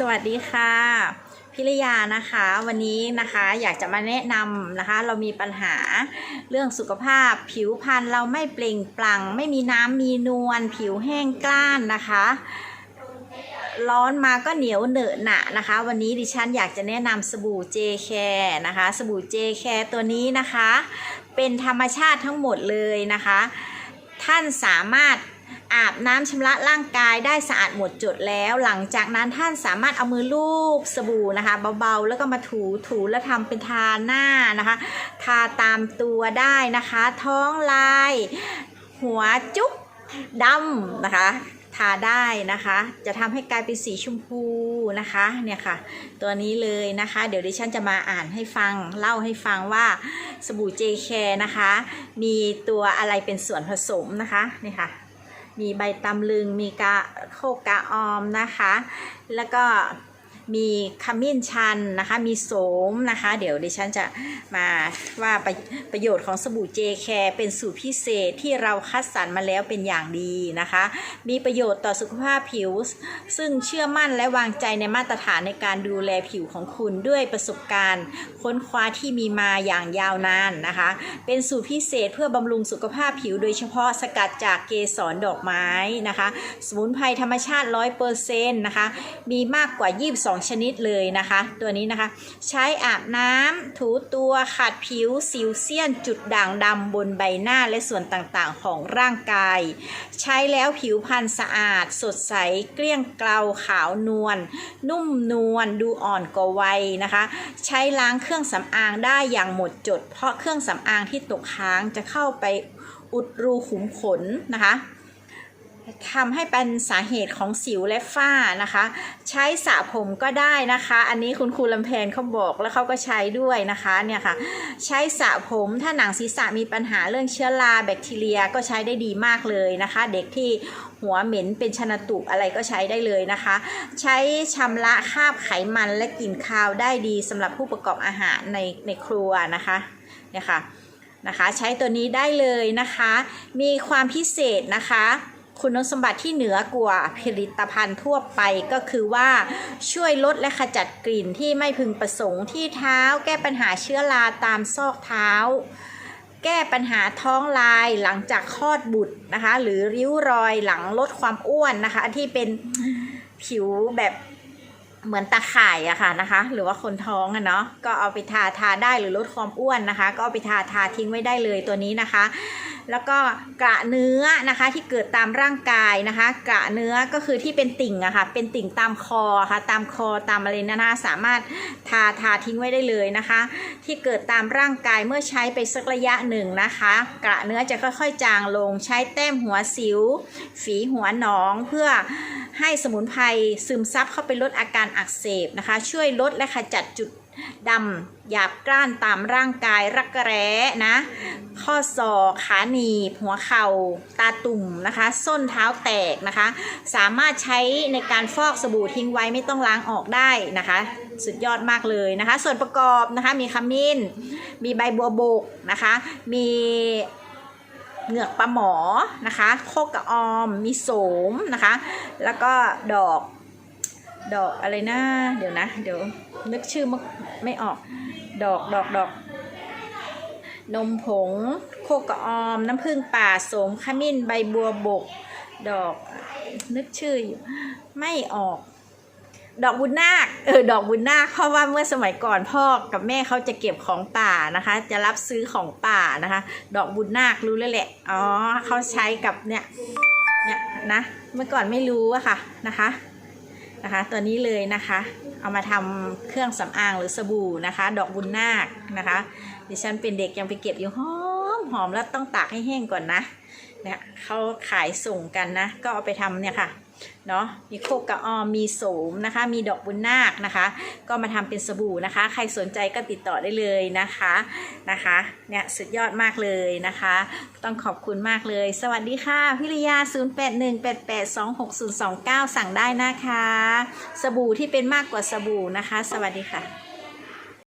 สวัสดีค่ะพิรยานะคะวันนี้นะคะอยากจะมาแนะนำนะคะ เรามีปัญหาเรื่องสุขภาพ ผิวพรรณเราไม่เปล่งปลั่ง ไม่มีน้ำมีนวลผิวแห้งกล้านนะคะ ร้อนมาก็เหนียวเหนอะหนะนะคะ วันนี้ดิฉันอยากจะแนะนำสบู่เจแคร์นะคะ สบู่เจแคร์ตัวนี้นะคะ เป็นธรรมชาติทั้งหมดเลยนะคะ ท่านสามารถ อาบน้ำชำระร่างกายได้สะอาดหมดจดแล้ว หลังจากนั้นท่านสามารถเอามือลูบสบู่นะคะเบาๆ แล้วก็มาถูถูแล้วทำเป็นทาหน้านะคะ ทาตามตัวได้นะคะ ท้องลาย หัวจุ๊บดำนะคะทาได้นะคะ จะทำให้กลายเป็นสีชมพูนะคะ เนี่ยค่ะ ตัวนี้เลยนะคะ เดี๋ยวดิฉันจะมาอ่านให้ฟัง เล่าให้ฟังว่าสบู่เจแคนะคะ มีตัวอะไรเป็นส่วนผสมนะคะ นี่ค่ะ มีใบตำลึงมีกะโคกะออมนะคะ แล้วก็ มีขมิ้นชันนะคะ มีโสมนะคะ เดี๋ยวดิฉันจะมาว่าประประโยชน์ของสบู่เจแคร์เป็นสูตรพิเศษที่เราคัดสรรมาแล้วเป็นอย่างดีนะคะ มีประโยชน์ต่อสุขภาพผิว ซึ่งเชื่อมั่นและวางใจในมาตรฐานในการดูแลผิวของคุณด้วยประสบการณ์ ค้นคว้าที่มีมาอย่างยาวนานนะคะ เป็นสูตรพิเศษเพื่อบำรุงสุขภาพผิว โดยเฉพาะสกัดจากเกสรดอกไม้นะคะ สมุนไพรธรรมชาติ 100%นะคะ มีมากกว่า 22ชนิดเลยนะคะ ตัวนี้นะคะ ใช้อาบน้ำถูตัวขัดผิวสิวเซียน จุดด่างดำบนใบหน้าและส่วนต่างๆของร่างกาย ใช้แล้วผิวพรรณสะอาด สดใส เกลี้ยงเกลาขาวนวลนุ่มนวลดูอ่อนกว่าวัยนะคะ ใช้ล้างเครื่องสำอางได้อย่างหมดจด เพราะเครื่องสำอางที่ตกค้างจะเข้าไปอุดรูขุมขนนะคะ ทำให้เป็นสาเหตุของสิวและฝ้านะคะ ใช้สระผมก็ได้นะคะ อันนี้คุณครูลำแพนเขาบอกแล้วเขาก็ใช้ด้วยนะคะเนี่ยค่ะ ใช้สระผมถ้าหนังศีรษะมีปัญหาเรื่องเชื้อราแบคทีเรียก็ใช้ได้ดีมากเลยนะคะ เด็กที่หัวเหม็นเป็นชนตุอะไรก็ใช้ได้เลยนะคะ ใช้ชำระคราบไขมันและกลิ่นคาวได้ดีสำหรับผู้ประกอบอาหารในในครัวนะคะเนี่ยค่ะนะคะ ใช้ตัวนี้ได้เลยนะคะ มีความพิเศษนะคะ คุณสมบัติที่เหนือกว่าผลิตภัณฑ์ทั่วไปก็คือว่าช่วยลดและขจัดกลิ่นที่ไม่พึงประสงค์ที่เท้า แก้ปัญหาเชื้อราตามซอกเท้า แก้ปัญหาท้องลายหลังจากคลอดบุตรนะคะ หรือริ้วรอยหลังลดความอ้วนนะคะ ที่เป็นผิวแบบ เหมือนตาข่ายอะค่ะนะคะ หรือว่าคนท้องอะเนาะก็เอาไปทาทาได้หรือลดความอ้วนนะคะ ก็เอาไปทาทาทิ้งไว้ได้เลยตัวนี้นะคะ แล้วก็กระเนื้อนะคะที่เกิดตามร่างกายนะคะ กระเนื้อก็คือที่เป็นติ่งอะค่ะ เป็นติ่งตามคอค่ะ ตามคอตามอะไรนะนะคะสามารถทาทาทิ้งไว้ได้เลยนะคะ ที่เกิดตามร่างกายเมื่อใช้ไปสักระยะหนึ่งนะคะ กระเนื้อจะค่อยๆ จางลงใช้แต้มหัวสิว ฝีหัวหนองเพื่อให้สมุนไพรซึมซับเข้าไปลดอาการอักเสบนะคะ ช่วยลดและขจัดจุดดำหยาบกร้านตามร่างกายรักแร้นะ ข้อศอกขาหนีบหัวเข่าตาตุ่มนะคะ ส้นเท้าแตกนะคะ สามารถใช้ในการฟอกสบู่ทิ้งไว้ไม่ต้องล้างออกได้นะคะ สุดยอดมากเลยนะคะ ส่วนประกอบนะคะมีขมิ้น มีใบบัวบกนะคะ มีเหงือกปลาหมอนะคะ โคกกระออม มีโสมนะคะ แล้วก็ดอก ดอกอะไรนะ เดี๋ยวนะ เดี๋ยวนึกชื่อไม่ไม่ออก ดอกดอกดอก นมผง โคกกระออม น้ำผึ้งป่าโสมขมิ้นใบบัวบก ดอกนึกชื่ออยู่ไม่ออก ดอกบุญนาคเออดอกบุญนาคเพราะว่าเมื่อสมัยก่อนพ่อกับแม่เขาจะเก็บของป่านะคะ จะรับซื้อของป่านะคะ ดอกบุญนาครู้แล้วแหละอ๋อเขาใช้กับเนี่ยเนี่ยนะเมื่อก่อนไม่รู้อะค่ะนะคะ นะคะตัวนี้เลยนะคะ เอามาทำเครื่องสำอางหรือสบู่นะคะ ดอกบุญนาคนะคะดิฉันเป็นเด็กยังไปเก็บอยู่หอมหอมแล้วต้องตากให้แห้งก่อนนะเนี่ยเขาขายส่งกันนะ ก็เอาไปทำเนี่ยค่ะ เนาะมีโคกกระออมมีโสมนะคะ มีดอกบุญนาคนะคะ ก็มาทำเป็นสบู่นะคะ ใครสนใจก็ติดต่อได้เลยนะคะนะคะเนี่ยสุดยอดมากเลยนะคะ ต้องขอบคุณมากเลย สวัสดีค่ะพิริยา 0818826029 สั่งได้นะคะ สบู่ที่เป็นมากกว่าสบู่นะคะ สวัสดีค่ะ